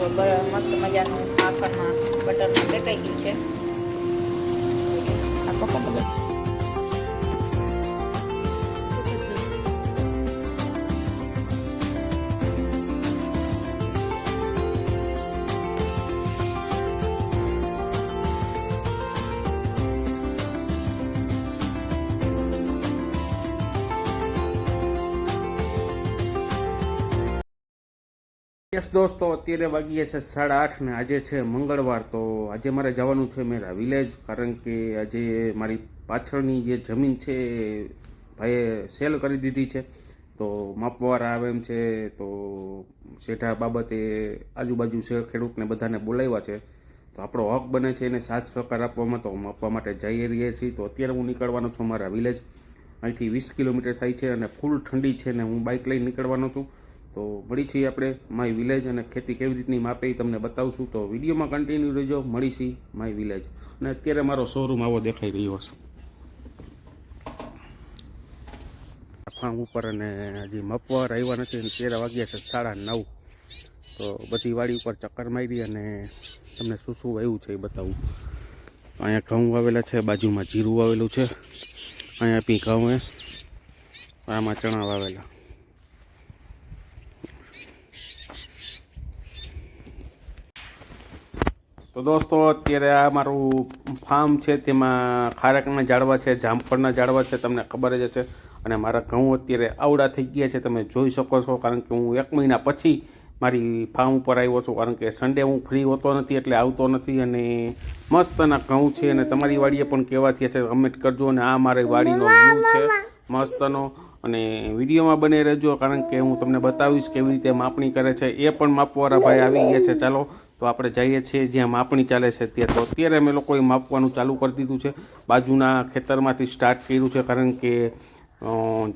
મસ્ત મજાનું માખણમાં બટરમાં શેકાઈ ગયું છે. આ પપ્પા યસ દોસ્તો, અત્યારે વાગીએ છે સાડા આઠ ને આજે છે મંગળવાર, તો આજે મારે જવાનું છે મેરા વિલેજ કારણ કે આજે મારી પાછળની જે જમીન છે ભાઈએ સેલ કરી દીધી છે, તો માપવાળા આવે એમ છે, તો શેઠા બાબતે આજુબાજુ શેર ખેડૂતને બધાને બોલાવ્યા છે, તો આપણો હક બને છે એને સાથ સહકાર આપવામાં, તો માપવા માટે જઈ રહીએ છીએ, તો અત્યારે હું નીકળવાનો છું મારા વિલેજ અહીંથી વીસ કિલોમીટર થાય છે અને ફૂલ ઠંડી છે ને હું બાઇક લઈને નીકળવાનો છું તો મળી છીએ આપણે માય વિલેજ અને ખેતી કેવી રીતની માપે એ તમને બતાવશું. તો વિડીયોમાં કન્ટિન્યુ રહેજો. મળી છીએ માય વિલેજ. અને અત્યારે મારો શોરૂમ આવો દેખાઈ રહ્યો છે ફાર્મ ઉપર અને હજી મપવાર આવ્યા નથી અને તેર વાગ્યા છે સાડા નવ. તો બધી વાડી ઉપર ચક્કર મારી અને તમને શું શું આવ્યું છે એ બતાવું. અહીંયા ઘઉં વાવેલા છે, બાજુમાં જીરું વાવેલું છે. અહીંયા પી ઘઉં આમાં ચણા વાવેલા. તો દોસ્તો અત્યારે આ મારું ફાર્મ છે તેમાં ખારકના ઝાડવા છે જામફળના ઝાડવા છે તમને ખબર જ હશે. અને મારા ઘઉં અત્યારે આવડા થઈ ગયા છે તમે જોઈ શકો છો કારણ કે હું એક મહિના પછી મારી ફાર્મ ઉપર આવ્યો છું કારણ કે સન્ડે હું ફ્રી હોતો નથી એટલે આવતો નથી અને મસ્તના ઘઉં છે અને તમારી વાડીએ પણ થયા છે કમેન્ટ કરજો અને આ મારી વાડીનો વ્યૂ છે મસ્તનો. અને વિડીયોમાં બને રહેજો કારણ કે હું તમને બતાવીશ કેવી રીતે માપણી કરે છે એ પણ માપવાળા ભાઈ આવી ગયા છે ચાલો. તો આપણે જઈએ છીએ જ્યાં માપણી ચાલે છે ત્યાં. તો અત્યારે અમે લોકોએ માપવાનું ચાલુ કરી દીધું છે. બાજુના ખેતરમાંથી સ્ટાર્ટ કર્યું છે કારણ કે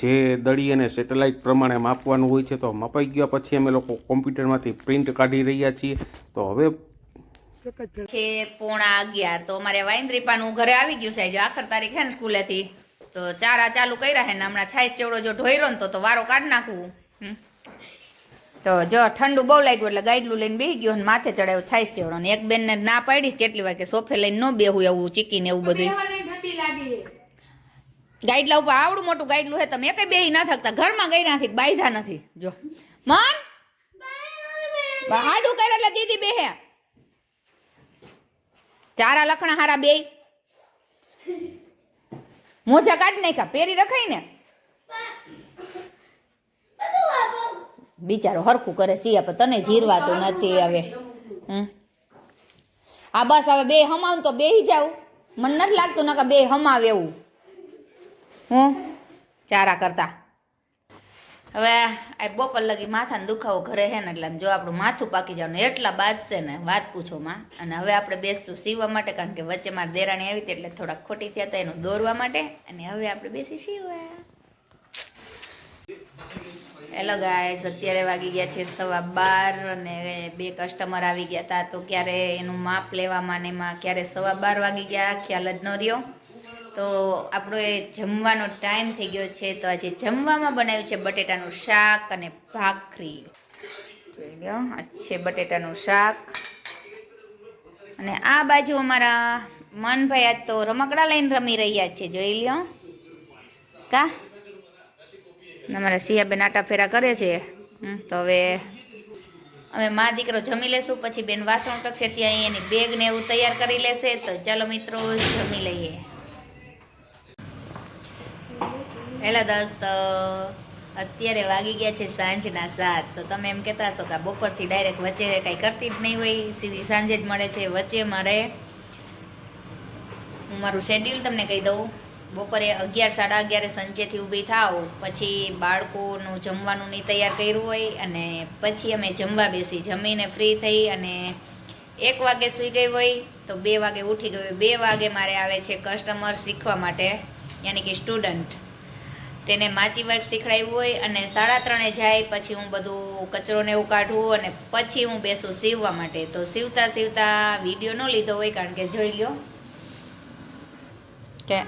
જે દળી અને સેટેલાઇટ પ્રમાણે માપવાનું હોય છે તો મપાઈ ગયા પછી અમે લોકો કોમ્પ્યુટરમાંથી પ્રિન્ટ કાઢી રહ્યા છીએ. તો હવે છે પોણા અગિયાર. તો અમારે વાઇન્દ્રીપાનું ઘરે આવી ગયું છે. આખર તારીખ છે ને સ્કૂલેથી તો ચારા ચાલુ કર્યા છે ને હમણાં છાઈસ ચેવડો જો ઢોયરો ને તો વારો કાઢી નાખવું. તો જો ઠંડુ બહુ લાગ્યું એટલે ગાયડલું લઈને બેસી ગયો અને માથે ચડાવ્યો છાઈસ ચેવડો ને એક બેનને ના પાડી કેટલી વાર કે સોફે લઈને ન બેહું એવું ચીકીને એવું બધું ગાઈડલા ઉપર આવડું મોટું ગાઈડલું છે તમે કઈ બેહી ના થકતા ઘરમાં ગઈ નથી બાયધા નથી. જો. મન? હાડું કરે એટલે દીદી બેહે. ચારા લખણા હારા બે મોજા કાઢી નાખ્યા પેરી રખાય ને. બિચારો હરખું કરે સિયા પણ તને જીરવાતું નથી હવે. આ બસ હવે બે હમાવ તો બેહી જાવ મને નથી લાગતું નકા બે હમાવે એવું. હું? ચારા કરતા. હવે આ બપોર લગી માથાને દુખાવો ઘરે હે ને એટલે જો આપણું માથું પાકી જાવ ને એટલા બાદ છે ને વાત પૂછો માં. અને હવે આપણે બેસશું સીવવા માટે કારણ કે વચ્ચે મારી દેરાણી આવી હતી એટલે થોડાક ખોટી થયા હતા એનું દોરવા માટે. અને હવે આપણે બેસી સીવવા. હેલો ગાઈઝ અત્યારે વાગી ગયા છે સવા બાર અને બે કસ્ટમર આવી ગયા હતા તો ક્યારે એનું માપ લેવામાં ને એમાં ક્યારે સવા બાર વાગી ગયા, ખ્યાલ જ ન રહ્યો. તો આપણો એ જમવાનો ટાઈમ થઈ ગયો છે. તો આજે જમવામાં બનાવ્યું છે બટેટાનું શાક અને ભાખરી. જોઈ લો, આ છે બટેટાનું શાક. અને આ બાજુ અમારા મનભાઈ આજ તો રમકડા લઈને રમી રહ્યા છે. જોઈ લ્યો કા? અમારા સિયાબેન આટા ફેરા કરે છે. તો હવે અમે મા દીકરો જમી લેશું, પછી બેન વાસણ ટકશે ત્યાં એની બેગ ને એવું તૈયાર કરી લેશે, તો ચાલો મિત્રો જમી લઈએ. હેલો દોસ્તો, અત્યારે વાગી ગયા છે સાંજના સાત, તો તમે એમ કહેતા હશો કે બપોરથી ડાયરેક્ટ વચ્ચે કાંઈ કરતી જ નહીં હોય, સીધી સાંજે જ મળે છે, વચ્ચે મારે હું મારું શેડ્યુલ તમને કહી દઉં. બપોરે અગિયાર, સાડા અગિયારે સંજેથી ઊભી થાવ પછી બાળકોનું જમવાનું નહીં તૈયાર કર્યું હોય અને પછી અમે જમવા બેસી. જમીને ફ્રી થઈ અને એક વાગે સૂઈ ગઈ હોય તો બે વાગે ઉઠી ગઈ બે વાગે મારે આવે છે કસ્ટમર શીખવા માટે, યાની કે સ્ટુડન્ટ તેને માચી વર્ક શીખડાવ્યું હોય અને સાડા ત્રણે જાય પછી હું બધું કચરો ને એવું કાઢું અને પછી હું બેસું સીવવા માટે. તો સીવતા સીવતા વીડિયો ન લીધો હોય કારણ કે જોઈ લો કે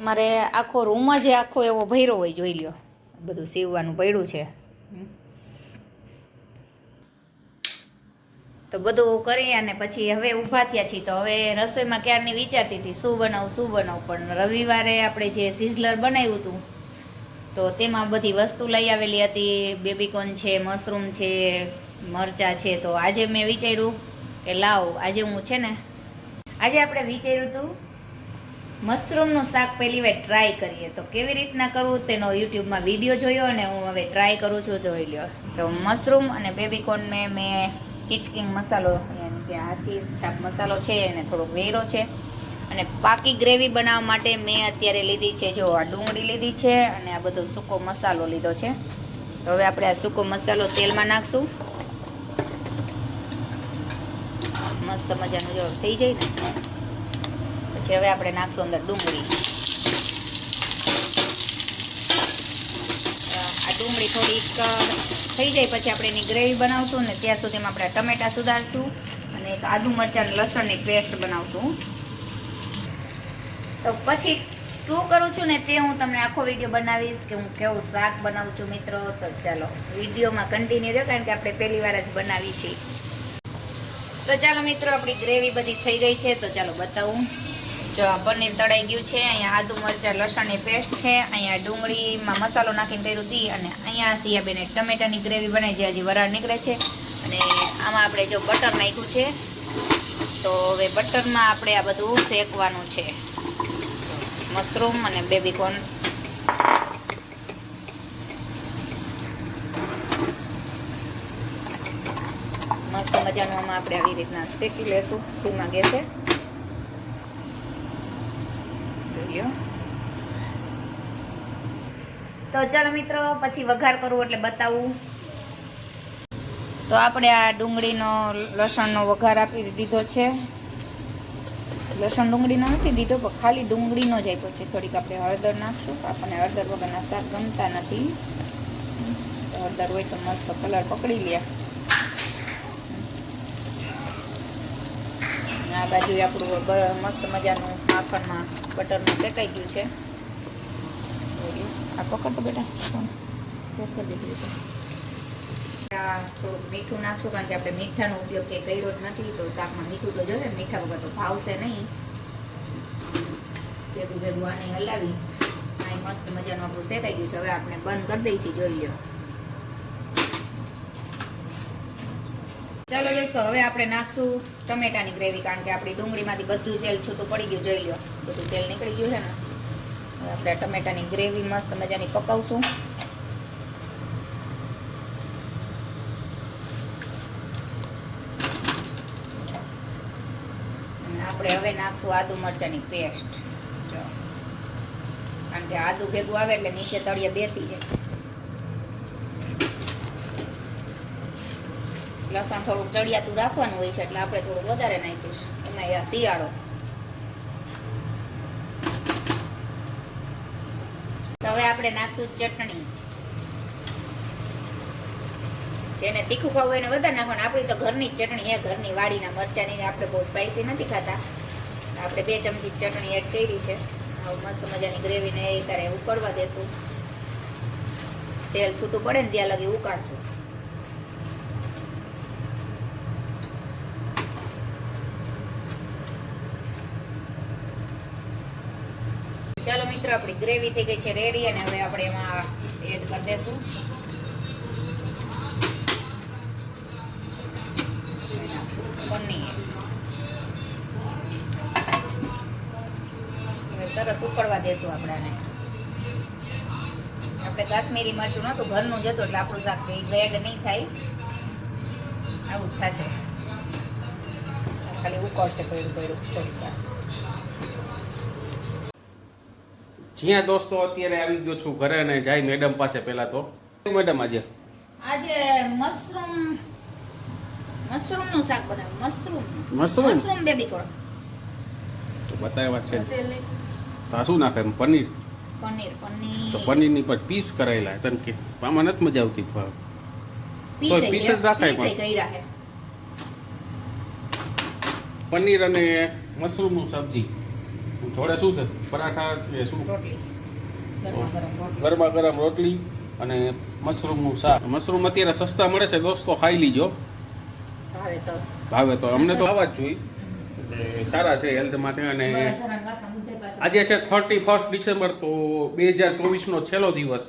મારે આખો રૂમ જ આખો એવો ભર્યો હોય, જોઈ લ્યો. બધું સીવવાનું પડ્યું છે. તો બધું કરી અને પછી હવે ઊભા થયા છીએ. તો હવે રસોઈમાં ક્યારની વિચારતી હતી? શું બનાવું શું બનાવું? પણ રવિવારે આપણે જે સિઝલર બનાવ્યું હતું, તો તેમાં બધી વસ્તુ લઈ આવેલી હતી. બેબીકોર્ન છે, મશરૂમ છે, મરચાં છે. તો આજે મેં વિચાર્યું કે લાવ, આજે હું છે ને, આજે આપણે વિચાર્યું હતું મશરૂમનું શાક પહેલી વાર ટ્રાય કરીએ. તો કેવી રીતના કરવું તેનો યુટ્યુબમાં વીડિયો જોયો અને હું હવે ટ્રાય કરું છું, જોઈ લ્યો. તો મશરૂમ અને બેબીકોર્ન મેં મેં કિચકિંગ મસાલો કે હાથી છાપ મસાલો છે અને થોડોક વેરો છે. અને પાકી ગ્રેવી બનાવવા માટે મેં અત્યારે લીધી છે, જો આ ડુંગળી લીધી છે અને આ બધો સૂકો મસાલો લીધો છે. તો હવે આપણે આ સૂકો મસાલો તેલમાં નાખશું. મસ્ત મજાનું જો થઈ જાય ને. પછી હવે આપણે નાખશું અંદર ડુંગળી. આ ડુંગળી થોડીક થઈ જાય પછી આપણે એની ગ્રેવી બનાવશું ને ત્યાં સુધીમાં આપણે ટમેટા સુધારશું અને એક આદુ મરચાં લસણની પેસ્ટ બનાવશું. તો પછી શું કરું છું ને તે હું તમને આખો વીડિયો બનાવીશ કે હું કેવું શાક બનાવું છું મિત્રો. તો ચાલો, વિડીયોમાં કન્ટિન્યુ રહ્યો કારણ કે આપણે પહેલી વાર જ બનાવી છે. તો ચાલો મિત્રો, આપણી ગ્રેવી બધી થઈ ગઈ છે. તો ચાલો બતાવું. જો પનીર તળાઈ ગયું છે, અહીંયા આદુ મરચાં, લસણની પેસ્ટ છે, અહીંયા ડુંગળીમાં મસાલો નાખીને કર્યું હતી અને અહીંયા સિયાબેને ટમેટાની ગ્રેવી બનાવી જે હજી વરાળ નીકળે છે. અને આમાં આપણે જો બટર નાખ્યું છે, તો હવે બટરમાં આપણે આ બધું શેકવાનું છે. મશરૂમ અને બેબીકોર્ન મસ્ત મજાનું આમાં આપણે આવી રીતના શેકી લેશું, ધીમા ગેસે. તો ચાલો મિત્રો, પછી વઘાર કરવું એટલે બતાવું. તો આપણે આ ડુંગળીનો લસણનો વઘાર આપી દીધો છે. લસણ ડુંગળીનો નથી દીધો, પણ ખાલી ડુંગળીનો જ આપ્યો છે. થોડીક આપણે હળદર નાખશું. આપણને હળદર વગરના શાક ગમતા નથી. હળદર હોય તો મસ્ત કલર પકડી લે આ બાજુ આપણું મસ્ત મજાનું માખણમાં બટરનું શેકાઈ ગયું છે. આ પકડતો બેટા. થોડુંક મીઠું નાખશું કારણ કે આપણે મીઠાનો ઉપયોગ કે કર્યો જ નથી, તો શાકમાં મીઠું તો જોશે, મીઠા વગર તો ભાવશે નહીં. ભેગું ભેગું આને હલાવી અહીં મસ્ત મજાનું આપણું શેકાઈ ગયું છે. હવે આપણે બંધ કરી દઈએ છીએ જોઈ લ્યો. ચાલો દોસ્તો, હવે આપણે નાખશું ટમેટાની ગ્રેવી, કારણ કે આપણી ડુંગળીમાંથી બધું તેલ છૂટું પડી ગયું, જોઈ લો બધું તેલ નીકળી ગયું છે ને. હવે આપણે ટમેટાની ગ્રેવી મસ્ત મજાની પકાવશું. આપણે હવે નાખશું આદુ મરચાંની પેસ્ટ. કારણ કે આદુ ભેગું આવે એટલે નીચે તળિયે બેસી જાય. લસણ થોડુંક ચડિયાતું રાખવાનું હોય છે એટલે આપણે થોડું વધારે નાખીશું એમાં આ શિયાળો. હવે આપણે નાખશું ચટણી. જેને તીખું ખાવું હોય એને વધારે નાખવાનું. આપણી તો ઘરની ચટણી છે. ઘરની વાડીના મરચાની આપણે બહુ સ્પાઈસી નથી ખાતા. આપણે બે ચમચી ચટણી એડ કરી છે. મસ્ત મજાની ગ્રેવીને એ તારે ઉકળવા દેશું. તેલ છૂટું પડે ને ત્યાં લગી ઉકાળશું ચાલો મિત્રો, આપણી ગ્રેવી થઈ ગઈ છે રેડી અને હવે આપણે એમાં એડ કરી દેશું. હવે સરસ ઉકળવા દેશું આપણાને. આપણે કાશ્મીરી મરચું નહોતું, ઘરનું જ એટલે આપણું શાક રેડ નહીં થાય. આવું થશે. ખાલી ઉકળશે કોયડું કોયડું થોડીક જ્યાં દોસ્તો અત્યારે આવી ગયો છું ઘરે અને જાય મેડમ પાસે પહેલા તો. મેડમ આજે? આજે મશરૂમ મશરૂમનું શાક બનાવ mushroom. Mushroom? Mushroom baby corn તો બતાવ્યા છે. તો શું નાખે પનીર? પનીર પનીર. તો પનીરની પર પીસ કરાયેલા તન કે આમાં નથી મજા આવતી ભાવ. તો પીસ જ રાખાય પણ. પનીર અને મશરૂમનું સબ્જી. જોડે શું છે? પરાઠા કે શું? ગરમા ગરમ રોટલી. અને મશરૂમનું શાક. મશરૂમ અત્યારે સસ્તા મળે છે દોસ્તો ખાઈ લીજો. ભાવે તો. અમને તો આવા જ જોઈએ. સારા છે હેલ્થ માટે અને આજે છે થર્ટી ફર્સ્ટ ડિસેમ્બર તો બે હજાર ચોવીસનો છેલ્લો દિવસ.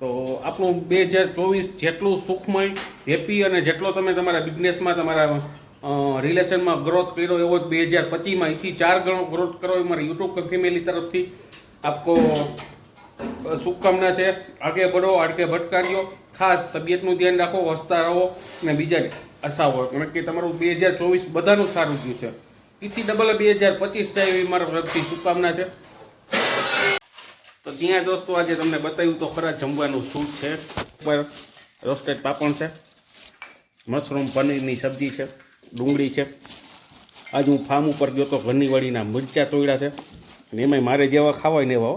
તો આપણું બે હજાર ચોવીસ જેટલું સુખમય હેપી અને જેટલો તમે તમારા બિઝનેસમાં તમારા રિલેશનમાં ગ્રોથ કર્યો એવો જ બે હજાર પચીસમાં. એથી ચાર ગણો ગ્રોથ કરો એ મારી યુટ્યુબ ફેમિલી તરફથી. આપકો શુભકામના છે. આગે બઢો, આડકે ભટકાર્યો ખાસ તબિયતનું ધ્યાન રાખો હસતા રહો અને બીજા હસાવો કારણ કે તમારું બે હજાર ચોવીસ બધાનું સારું થયું છે. એથી ડબલ બે હજાર પચીસ થાય એવી મારા તરફથી શુભકામના છે. તો જ્યાં દોસ્તો આજે તમને બતાવ્યું તો ખરા જમવાનું સૂટ છે? ઉપર રોસ્ટેડ પાપણ છે. મશરૂમ પનીરની સબ્જી છે. ડુંગળી છે. આજ હું ફાર્મ ઉપર ગયો તો ઘનીવાળીના મરચાં તોડ્યા છે. અને એમાંય મારે જેવા ખાવાય ને એવા.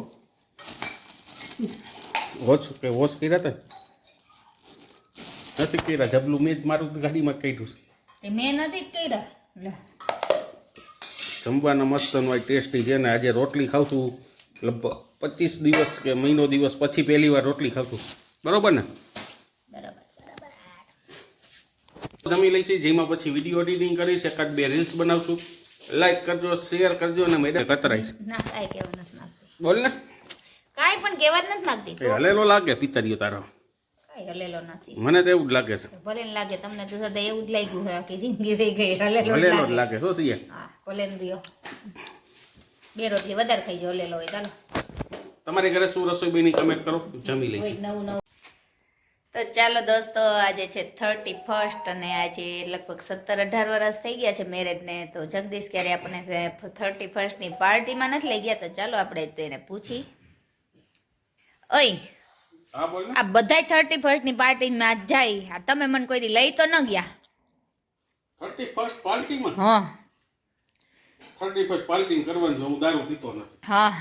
વોશ કે વોશ કર્યા હતા નથી કર્યા. જબલું મેં જ મારું ગાડીમાં કાઢ્યું છે. મેં નથી કર્યા. જમવાના મસ્ત હોય ટેસ્ટી છે ને આજે રોટલી ખાઉં છું. લગભગ પચીસ દિવસ કે મહિનો દિવસ પછી પહેલી વાર રોટલી ખાઉં છું. બરોબર ને? બરાબર. જમી લઈશું જેમાં પછી વીડિયો એડિટિંગ કરીશ એકાદ બે રીલ્સ બનાવશું. લાઈક કરજો શેર કરજો અને મેડમ કતરાઈશ. ના કાઈ કેવા નથી માંગતી. બોલ ને. કાઈ પણ કેવા નથી માંગતી. એ હલેલો લાગે પિતરીઓ તારો. કાઈ હલેલો નથી. મને તો એવું જ લાગે છે. ભલે લાગે તમને તો સદા એવું જ લાગ્યું હોય કે જિંદગી થઈ ગઈ હલેલો જ હલેલો જ લાગે. શું છે હા ભલે રહ્યો. બે રોટલી વધારે ખાઈ જો હલેલો હોય ચાલો. તમારે ઘરે શું રસોઈ બની કમેન્ટ કરો જમી લઈશ. નવું નવું. તો ચાલો દોસ્તો આજે છે થર્ટી ફર્સ્ટ અને આજે લગભગ સત્તર અઢાર વર્ષ થઈ ગયા છે મેરેજને તો જગદીશ ક્યારે આપણે થર્ટી ફર્સ્ટની પાર્ટીમાં નથી લઈ ગયા તો ચાલો આપણે તો એને પૂછી. ઓય આ બધાય થર્ટી ફર્સ્ટની પાર્ટીમાં જાય. આ તમે મને કોઈ લઈ તો ન ગયા. થર્ટી ફર્સ્ટ પાર્ટીમાં? હા. થર્ટી ફર્સ્ટ પાર્ટી કરવાનું હું દારૂ પીતો નથી. હા.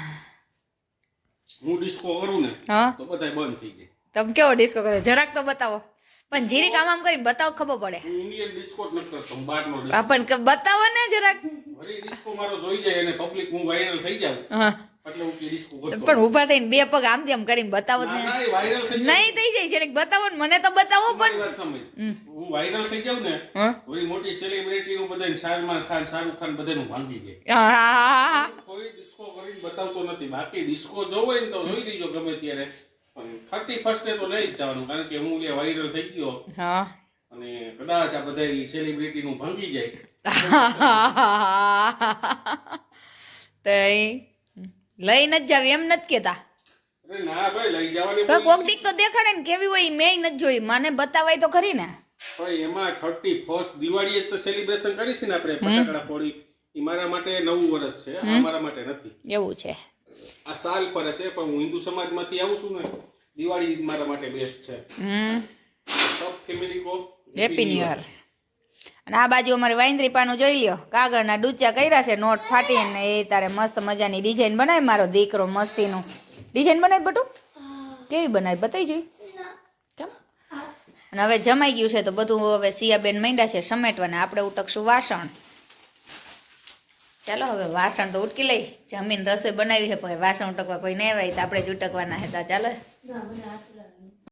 હું ડિસ્કો કરું ને હા. તો બધાય બંધ થઈ જાય તમે કેવો ડિસ્કો કરો? જરાક તો બતાવો. પણ જીરી કામ આમ કરી બતાવો ખબર પડે. ઇન્ડિયન ડિસ્કો જ કરતો બહારનો ડિસ્કો પણ બતાવો ને જરાક. વળી ડિસ્કો મારો જોઈ જાય અને પબ્લિક હું વાયરલ થઈ જાઉં. હા. એટલે હું ડિસ્કો કરતો પણ ઊભા થઈને બે પગ આમ જેમ કરીને બતાવો ને વાયરલ થઈ નહીં થઈ જાય જરાક બતાવો ને. મને તો બતાવો પણ. વાત સમજ હું વાયરલ થઈ જાઉં ને વળી મોટી સેલિબ્રિટી નું બધાને શાહરુખ ખાન શાહરુખ ખાન બધાનું ભાંગી જાય. હા. કોઈ ડિસ્કો કરીને બતાવતો નથી. બાકી ડિસ્કો જોવો ને તો જોઈ લેજો ગમે ત્યારે. થર્ટી ફર્સ્ટે તો લઈ જ જવાનું કારણ કે હું લે વાયરલ થઈ ગયો. હા. અને કદાચ આ બધા સેલિબ્રિટી નું ભાંગી જાય. તે લઈને જ જાવ એમ નથી કેતા ના ભાઈ લઈ જવાની તો કોઈ કોક દીક તો દેખાડે ને કેવી હોય મેં નથી જોઈ. મને બતાવાય તો ખરી ને. ભાઈ એમાં થર્ટી ફર્સ્ટ દિવાળીએ તો સેલિબ્રેશન કરીશું ને આપણે ફટાકડા ફોડી. એ મારા માટે નવું વર્ષ છે અમારા મારા માટે નથી. એવું છે. આ સાલ પર છે પણ હું હિન્દુ સમાજમાંથી આવું છું ને દિવાળી મારા માટે બેસ્ટ છે. હમ. સબ ફેમિલી કો હેપી ન્યુ યર અને આ બાજુ અમારે વાઇન્દ્રી પાનું જોઈ લ્યો કાગળના ડૂચા કર્યા છે નોટ ફાટીને એ તારે મસ્ત મજાની ડિઝાઇન બનાવી મારો દીકરો મસ્તીનું. ડિઝાઇન બનાવી બટુ? કેવી બનાવી બતાવી જોઈ? કેમ? અને હવે જમાઈ ગયું છે તો બધું હવે સિયાબેન માંડ્યા છે સમેટવાના આપણે ઉટકશું વાસણ. ચાલો હવે વાસણ તો ઉટકી લઈ. જમીન રસોઈ બનાવી છે, પણ વાસણ ઉટકવા કોઈ નહીં આવે તો આપણે જ ઉટકવાના હતા ચાલો.